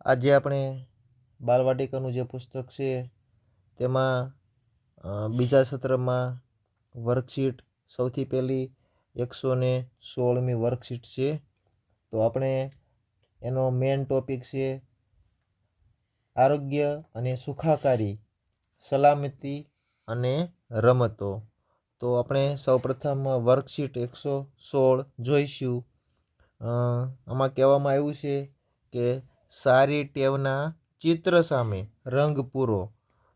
આજે આપણે બાલવાટિકાનું જે પુસ્તક છે, તેમાં બીજા સત્રમાં વર્કશીટ સૌથી પહેલી એકસો ને સોળમી વર્કશીટ છે. તો આપણે એનો મેઇન ટોપિક છે, આરોગ્ય અને સુખાકારી, સલામતી અને રમતો. તો આપણે સૌપ્રથમ વર્કશીટ એકસો સોળ જોઈશું. આમાં કહેવામાં આવ્યું છે કે સારી ટેવના ચિત્ર સામે રંગ પૂરો.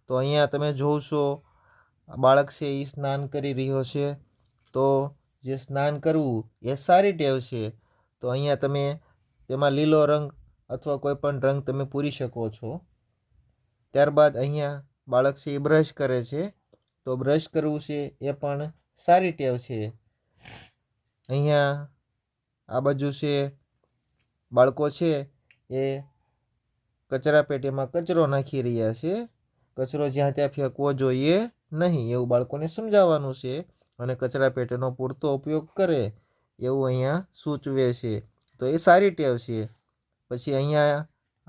તો અહીંયા તમે જોશો, બાળક છે એ સ્નાન કરી રહ્યો છે. તો જે સ્નાન કરવું એ સારી ટેવ છે. તો અહીંયા તમે તેમાં લીલો રંગ અથવા કોઈ પણ રંગ તમે પૂરી શકો છો. ત્યારબાદ અહીંયા બાળક છે એ બ્રશ કરે છે. તો બ્રશ કરવું છે એ પણ સારી ટેવ છે. અહીંયા આ બાજુ છે બાળકો છે એ કચરા પેટીમાં કચરો નાખી રહ્યા છે. કચરો જ્યાં ત્યાં ફેંકવો જોઈએ નહીં, એવું બાળકોને સમજાવવાનું છે અને કચરા પેટીનો પૂરતો ઉપયોગ કરે એવું અહીંયા સૂચવે છે. તો એ સારી ટેવ છે. પછી અહીંયા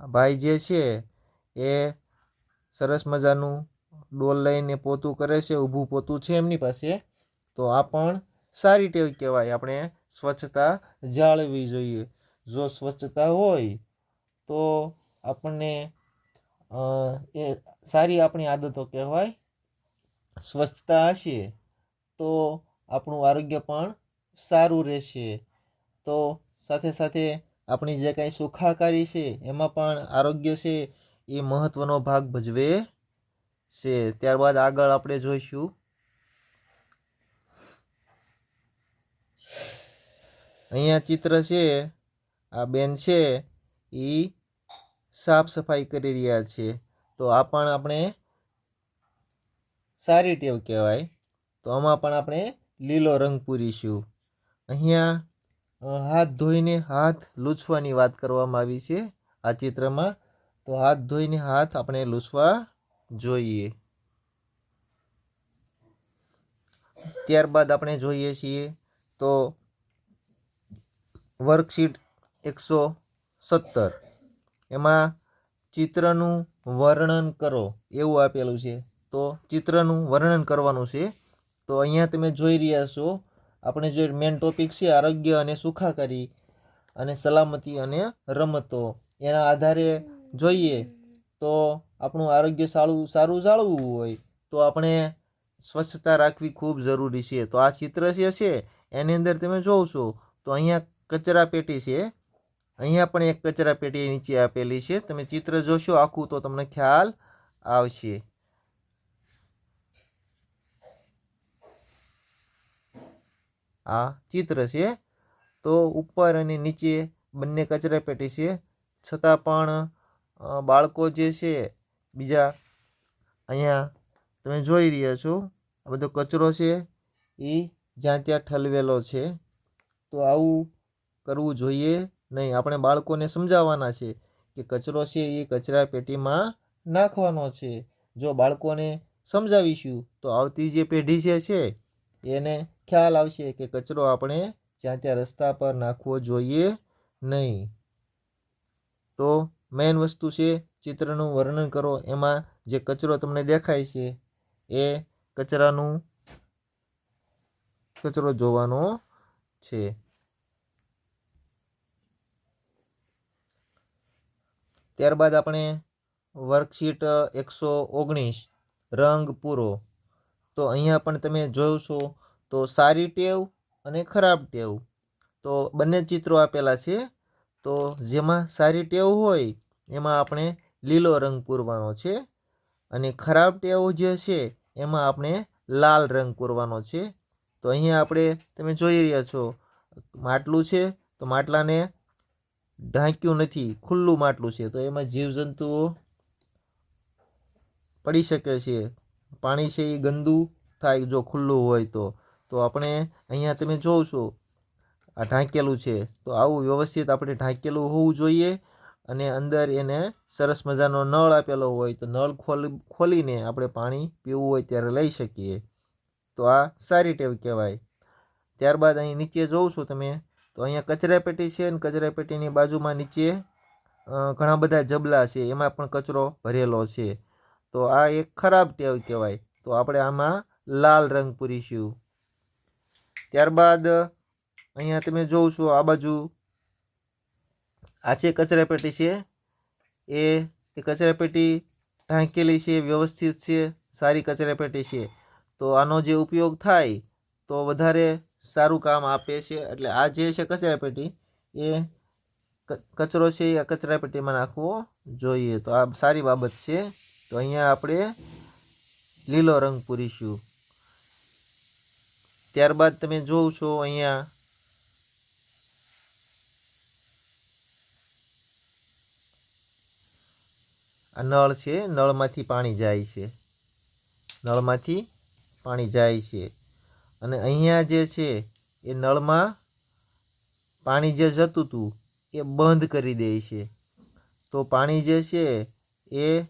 ભાઈ જે છે એ સરસ મજાનું ડોલ લઈને પોતું કરે છે, ઊભું પોતું છે એમની પાસે. તો આ પણ સારી ટેવ કહેવાય. આપણે સ્વચ્છતા જાળવવી જોઈએ. જો સ્વચ્છતા હોય તો આપણને એ સારી આપણી આદતો કહેવાય. સ્વચ્છતા હશે તો આપણું આરોગ્ય પણ સારું રહેશે. તો સાથે સાથે આપણી જે કાંઈ સુખાકારી છે એમાં પણ આરોગ્ય છે એ મહત્ત્વનો ભાગ ભજવે છે. ત્યારબાદ આગળ આપણે જોઈશું. અહીંયા ચિત્ર છે, આ બેન છે. એ સાફ સફાઈ કરી રહ્યા છે. તો આ પણ આપણે સારી ટેવ કહેવાય. તો આમાં પણ આપણે લીલો રંગ પૂરીશું. અહીંયા હાથ ધોઈને હાથ લૂછવાની વાત કરવામાં આવી છે આ ચિત્રમાં. તો હાથ ધોઈને હાથ આપણે લૂછવા જોઈએ. ત્યારબાદ આપણે જોઈએ છીએ તો વર્કશીટ એકસો સત્તર. એમાં ચિત્રનું વર્ણન કરો. એવું આપેલું છે. તો ચિત્રનું વર્ણન કરવાનું છે. તો અહીંયા તમે જોઈ રહ્યા છો, આપણે જે મેન ટોપિક છે, આરોગ્ય અને સુખાકારી અને સલામતી અને રમતો. એના આધારે જોઈએ તો આપણું આરોગ્ય સારું સારું જાળવવું હોય તો આપણે સ્વચ્છતા રાખવી ખૂબ જરૂરી છે. તો આ ચિત્ર જે છે, એની અંદર તમે જોશો તો અહીંયા કચરા પેટી છે. અહીંયા પણ એક કચરા પેટી નીચે આપેલી છે. તમે ચિત્ર જોશો, આખું તો તમને ખ્યાલ આવશે. આ ચિત્ર છે. તો ઉપર અને નીચે બંને કચરા પેટી છે. છતાં પણ બાળકો જે છે, બીજા અહીંયા તમે જોઈ રહ્યા છો, આ બધો કચરો છે. એ જ્યાં ત્યાં ઠલવેલો છે. તો આવું કરવું જોઈએ. નહીં, આપણે બાળકોને સમજાવવાના છે કે કચરો છે એ કચરા પેટીમાં નાખવાનો છે. જો બાળકોને સમજાવીશું, તો આવતી જે પેઢી જે છે, એને ખ્યાલ આવશે કે કચરો આપણે જ્યાં ત્યાં રસ્તા પર નાખવો જોઈએ નહીં. તો મેઇન વસ્તુ છે, ચિત્રનું વર્ણન કરો. એમાં જે કચરો તમને દેખાય છે, એ કચરાનું કચરો જોવાનો છે. ત્યારબાદ આપણે વર્કશીટ એકસો ઓગણીસ, રંગ પૂરો. તો અહીંયા પણ તમે જોશો તો સારી ટેવ અને ખરાબ ટેવ. તો બંને ચિત્રો આપેલા છે. તો જેમાં સારી ટેવ હોય, એમાં આપણે લીલો રંગ પૂરવાનો છે અને ખરાબ ટેવ જે છે, એમાં આપણે લાલ રંગ પૂરવાનો છે. તો અહીંયા આપણે તમે જોઈ રહ્યા છો, માટલું છે. તો માટલાને ઢાંક્યું નથી, ખુલ્લું માટલું છે, તો એમાં જીવજંતુઓ પડી શકે છે. પાણી છે એ ગંદુ થાય, જો ખુલ્લું હોય તો. તો આપણે અહીંયા તમે જોવો છો આ ઢાંકેલું છે. તો આવું વ્યવસ્થિત આપણે ઢાંકેલું હોવું જોઈએ અને અંદર એને સરસ મજાનો નળ આપેલો હોય તો નળ ખોલી, ખોલીને આપણે પાણી પીવું હોય ત્યારે લઈ શકીએ. તો આ સારી ટેવ કહેવાય. ત્યારબાદ અહીં નીચે જોઉં છું તમે તો અહીંયા કચરા પેટી છે અને કચરા પેટીની બાજુમાં નીચે ઘણા બધા જબલા છે, એમાં પણ કચરો ભરેલો છે. તો આ એક ખરાબ ટેવ કહેવાય. તો આપણે આમાં લાલ રંગ પૂરીશું. ત્યારબાદ અહીંયા તમે જોવ છો આ બાજુ આ છે કચરાપેટી છે, એ કચરાપેટી ઢાંકેલી છે, વ્યવસ્થિત છે, સારી કચરાપેટી છે. તો આનો જે ઉપયોગ થાય તો વધારે સારું કામ આપે છે. એટલે આ જે છે કચરાપેટી એ ક- કચરો છે એ આ કચરાપેટીમાં નાખવો જોઈએ. તો આ સારી બાબત છે. તો અહીંયા આપણે લીલો રંગ પૂરીશું. ત્યારબાદ તમે જોવ છો અહીંયા આ નળ છે. નળમાંથી પાણી જાય છે. નળમાંથી પાણી જાય છે. અને અહીંયા જે છે, એ નળમાં પાણી જે જતું હતું એ બંધ કરી દે છે. તો પાણી જે છે, એ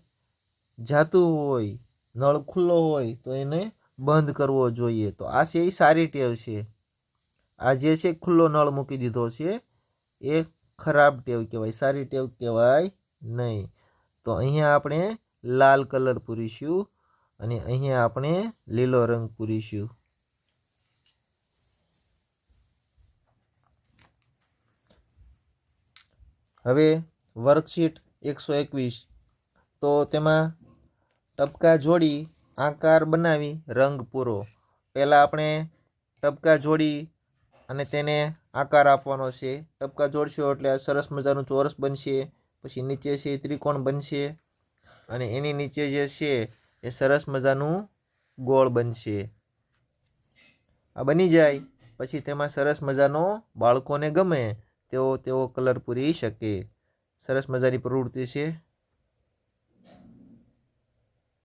જાતું હોય, નળ ખુલ્લો હોય, તો એને બંધ કરવો જોઈએ. તો આ છે એ સારી ટેવ છે. આ જે છે, ખુલ્લો નળ મૂકી દીધો છે, એ ખરાબ ટેવ કહેવાય, સારી ટેવ કહેવાય નહીં. તો અહીંયા આપણે લાલ કલર પૂરીશું અને અહીંયા આપણે લીલો રંગ પૂરીશું. હવે વર્કશીટ એકસો એકવીસ. તો તેમાં ટપકા જોડી આકાર બનાવી રંગ પૂરો. પહેલાં આપણે ટપકા જોડી અને તેને આકાર આપવાનો છે. ટપકા જોડશો એટલે સરસ મજાનું ચોરસ બનશે, પછી નીચે છે ત્રિકોણ બનશે અને એની નીચે જે છે એ સરસ મજાનું ગોળ બનશે. આ બની જાય. પછી તેમાં સરસ મજાનો બાળકોને ગમે તેવો તેઓ કલર પૂરી શકે. સરસ મજાની પ્રવૃત્તિ છે.